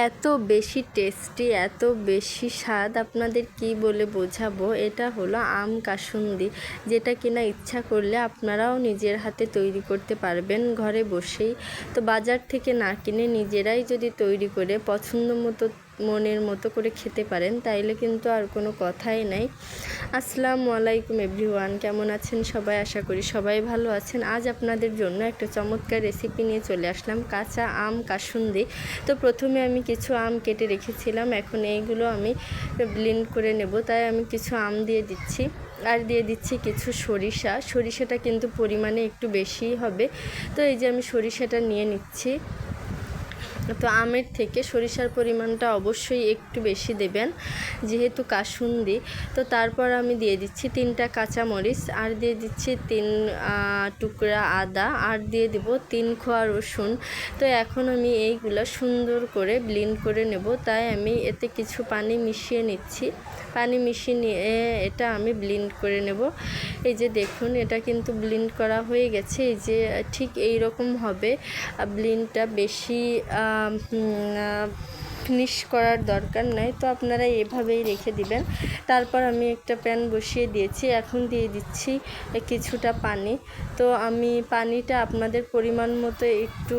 এত বেশি টেস্টি এত বেশি স্বাদ আপনাদের কি বলে বোঝাবো? এটা হলো আম কাসুন্দি, যেটা কিনা ইচ্ছা করলে আপনারাও নিজের হাতে তৈরি করতে পারবেন ঘরে বসেই। তো বাজার থেকে না কিনে নিজেরাই যদি তৈরি করে পছন্দ মতো মনের মতো করে খেতে পারেন, তাইলে কিন্তু আর কোনো কথাই নাই। আসসালামু আলাইকুম এভরিওয়ান, কেমন আছেন সবাই? আশা করি সবাই ভালো আছেন। আজ আপনাদের জন্য একটা চমৎকার রেসিপি নিয়ে চলে আসলাম, কাঁচা আম কাসুন্দি। তো প্রথমে আমি কিছু আম কেটে রেখেছিলাম, এখন এইগুলো আমি ব্লেন্ড করে নেব। তাই আমি কিছু আম দিয়ে দিচ্ছি, আর দিয়ে দিচ্ছি কিছু সরিষা। সরিষাটা কিন্তু পরিমাণে একটু বেশি হবে। তো এই যে আমি সরিষাটা নিয়ে নিচ্ছি। তো আমের থেকে সরিষার পরিমাণটা অবশ্যই একটু বেশি দেবেন, যেহেতু কাসুন্দি। তো তারপর আমি দিয়ে দিচ্ছি তিনটা কাঁচামরিচ, আর দিয়ে দিচ্ছি তিন টুকরা আদা, আর দিয়ে দেব তিন খোয়া রসুন। তো এখন আমি এইগুলো সুন্দর করে ব্লিন্ড করে নেব, তাই আমি এতে কিছু পানি মিশিয়ে নিচ্ছি। পানি মিশিয়ে নিয়ে এটা আমি ব্লিন্ড করে নেব। এই যে দেখুন, এটা কিন্তু ব্লিন্ড করা হয়ে গেছে, এই যে ঠিক এই রকম হবে ব্লিন্ডটা বেশি ফিনিশ করার দরকার নাই, তো আপনারা এভাবেই রেখে দিবেন। তারপর আমি একটা প্যান বসিয়ে দিয়েছি, এখন দিয়ে দিচ্ছি কিছুটা পানি। তো আমি পানিটা আপনাদের পরিমাণ মতো একটু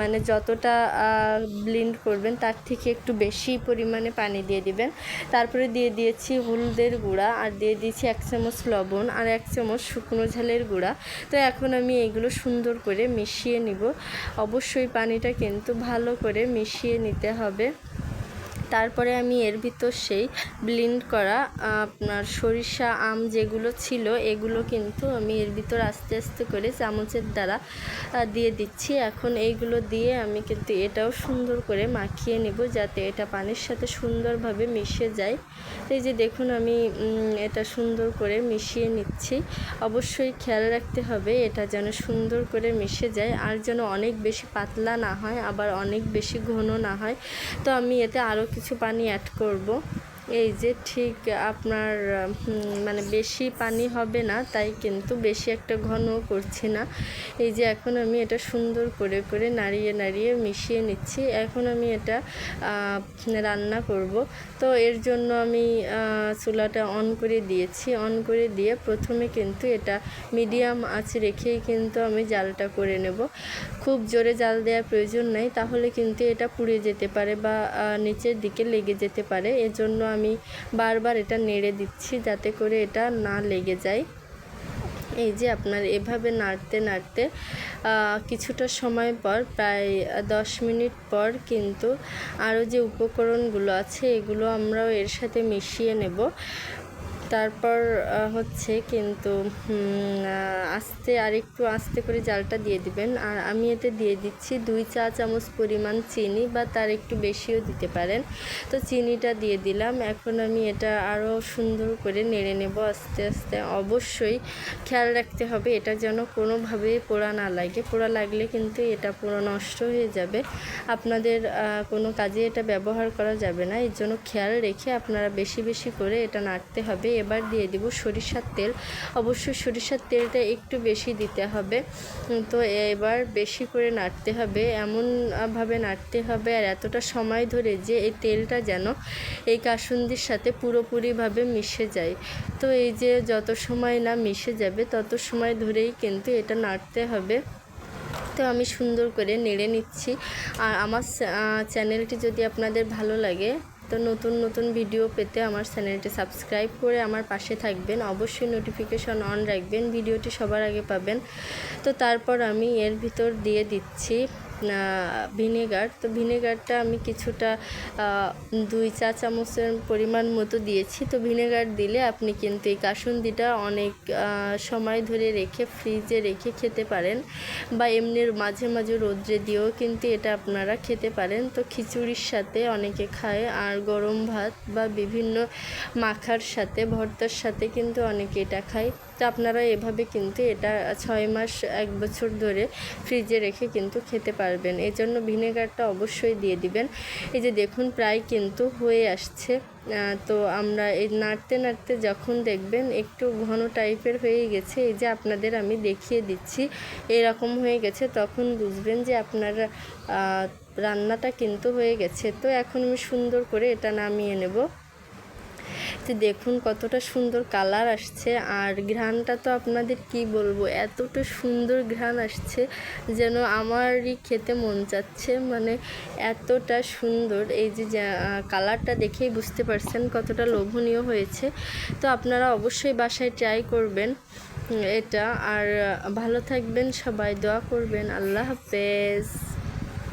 মানে যতটা ব্লিন্ড করবেন তার থেকে একটু বেশি পরিমাণে পানি দিয়ে দিবেন। তারপরে দিয়ে দিয়েছি হলুদের গুঁড়া আর দিয়ে দিয়েছি এক চামচ লবণ আর এক চামচ শুকনো ঝালের গুঁড়া। তো এখন আমি এগুলো সুন্দর করে মিশিয়ে নিব। অবশ্যই পানিটা কিন্তু ভালো করে মিশিয়ে নিতে হবে। তারপরে আমি এর ভিতর সেই ব্লিন্ড করা, আপনার সরিষা আম যেগুলো ছিল, এগুলো কিন্তু আমি এর ভিতর আস্তে আস্তে করে চামচের দ্বারা দিয়ে দিচ্ছি। এখন এইগুলো দিয়ে আমি কিন্তু এটাও সুন্দর করে মাখিয়ে নেব যাতে এটা পানির সাথে সুন্দরভাবে মিশে যায়। এই যে দেখুন আমি এটা সুন্দর করে মিশিয়ে নিচ্ছি। অবশ্যই খেয়াল রাখতে হবে এটা যেন সুন্দর করে মিশে যায়, আর যেন অনেক বেশি পাতলা না হয়, আবার অনেক বেশি ঘন না হয়। তো আমি এতে আরও কিছু পানি অ্যাড করব। এই যে ঠিক আপনার মানে বেশি পানি হবে না, তাই কিন্তু বেশি একটা ঘন করছি না। এই যে এখন আমি এটা সুন্দর করে করে নাড়িয়ে নাড়িয়ে মিশিয়ে নিচ্ছি। এখন আমি এটা রান্না করব। তো এর জন্য আমি চুলাটা অন করে দিয়েছি। অন করে দিয়ে প্রথমে কিন্তু এটা মিডিয়াম আঁচ রেখেই কিন্তু আমি জালটা করে নেব। খুব জোরে জাল দেওয়ার প্রয়োজন নাই, তাহলে কিন্তু এটা পুড়ে যেতে পারে বা নিচের দিকে লেগে যেতে পারে। এজন্য আমি আমি বারবার এটা নেড়ে দিচ্ছি যাতে করে এটা না লেগে যায়। এই যে আপনার এভাবে নাড়তে নাড়তে কিছুটা সময় পর, প্রায় দশ মিনিট পর কিন্তু আরও যে উপকরণগুলো আছে, এগুলো আমরাও এর সাথে মিশিয়ে নেব। তারপর হচ্ছে কিন্তু আস্তে আর একটু আস্তে করে জালটা দিয়ে দিবেন। আর আমি এতে দিয়ে দিচ্ছি দুই চা চামচ পরিমাণ চিনি বা তার একটু বেশিও দিতে পারেন। তো চিনিটা দিয়ে দিলাম। এখন আমি এটা আরও সুন্দর করে নেড়ে নেব আস্তে আস্তে। অবশ্যই খেয়াল রাখতে হবে, এটা যেন কোনোভাবেই পোড়া না লাগে। পোড়া লাগলে কিন্তু এটা পুরো নষ্ট হয়ে যাবে। আপনাদের কোনো কাজে এটা ব্যবহার করা যাবে না। এর জন্য খেয়াল রেখে আপনারা বেশি বেশি করে এটা নাড়তে হবে এবার দিয়ে দিব সরিষার তেল। অবশ্যই সরিষার তেলটা একটু বেশি দিতে হবে। তো এবার বেশি করে নাড়তে হবে। এমনভাবে নাড়তে হবে আর এতটা সময় ধরে যে এই তেলটা যেন এই কাসুন্দির সাথে পুরোপুরিভাবে মিশে যায়। তো এই যে যত সময় না মিশে যাবে, তত সময় ধরেই কিন্তু এটা নাড়তে হবে। তো আমি সুন্দর করে নেড়ে নিচ্ছি। আর আমার চ্যানেলটি যদি আপনাদের ভালো লাগে তো নতুন নতুন ভিডিও পেতে আমার চ্যানেলটি সাবস্ক্রাইব করে আমার পাশে থাকবেন। অবশ্যই নোটিফিকেশন অন রাখবেন ভিডিওটি সবার আগে পাবেন। তো তারপর আমি এর ভিতর দিয়ে দিচ্ছি। ভিনেগার, তো ভিনেগারটা আমি কিছুটা দুই চা চামচের পরিমাণ মতো দিয়েছি। তো ভিনেগার দিলে আপনি কিন্তু এই কাসুন্দিটা অনেক সময় ধরে রেখে ফ্রিজে রেখে খেতে পারেন বা এমনি মাঝে মাঝে রোদ্রে দিয়েও কিন্তু এটা আপনারা খেতে পারেন। তো খিচুড়ির সাথে অনেকে খায়, আর গরম ভাত বা বিভিন্ন মাখার সাথে, ভর্তার সাথে কিন্তু অনেকে এটা খায়। তো আপনারা এভাবে কিন্তু এটা ছয় মাস, এক বছর ধরে ফ্রিজে রেখে কিন্তু খেতে পারবেন। এই জন্য ভিনেগারটা অবশ্যই দিয়ে দিবেন। এই যে দেখুন, প্রায় কিন্তু হয়ে আসছে। তো আমরা এই নাড়তে নাড়তে যখন দেখবেন একটু ঘন টাইপের হয়ে গেছে, এই যে আপনাদের আমি দেখিয়ে দিচ্ছি, এরকম হয়ে গেছে, তখন বুঝবেন যে আপনারা রান্নাটা কিন্তু হয়ে গেছে। তো এখন আমি সুন্দর করে এটা নামিয়ে নেব। তো দেখুন কতটা সুন্দর কালার আসছে। আর ঘ্রাণটা তো আপনাদের কি বলব? এতটা সুন্দর ঘ্রাণ আসছে যেন আমারই খেতে মন চাচ্ছে মানে এতটা সুন্দর। এই যা- কালারটা দেখেই বুঝতে পারছেন কতটা লোভনীয় হয়েছে। তো আপনারা অবশ্যই বাসায় ট্রাই করবেন এটা। আর ভালো থাকবেন, সবাই দোয়া করবেন। আল্লাহ হাফেজ।